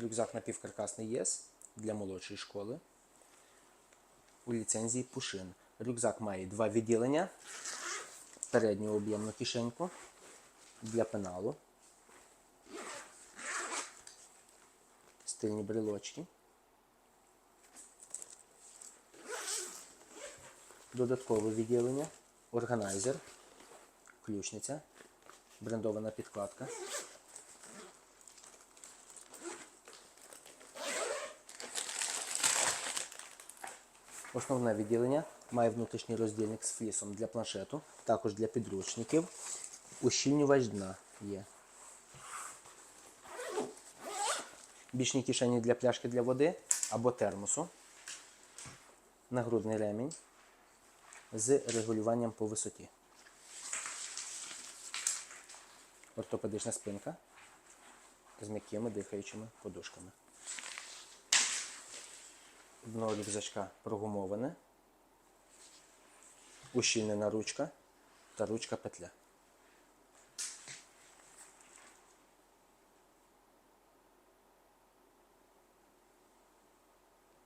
Рюкзак напівкаркасний ЄС для молодшої школи. У ліцензії Пушин. Рюкзак має два відділення. Передню об'ємну кишеньку для пеналу. Стильні брелочки. Додаткове відділення, органайзер, ключниця, брендована підкладка. Основне відділення має внутрішній роздільник з флісом для планшету, також для підручників. Ущільнювач дна є. Бічні кишені для пляшки для води або термосу. Нагрудний ремінь з регулюванням по висоті. Ортопедична спинка з м'якими дихаючими подушками. Дно рюкзачка прогумоване, ущільнена ручка та ручка петля.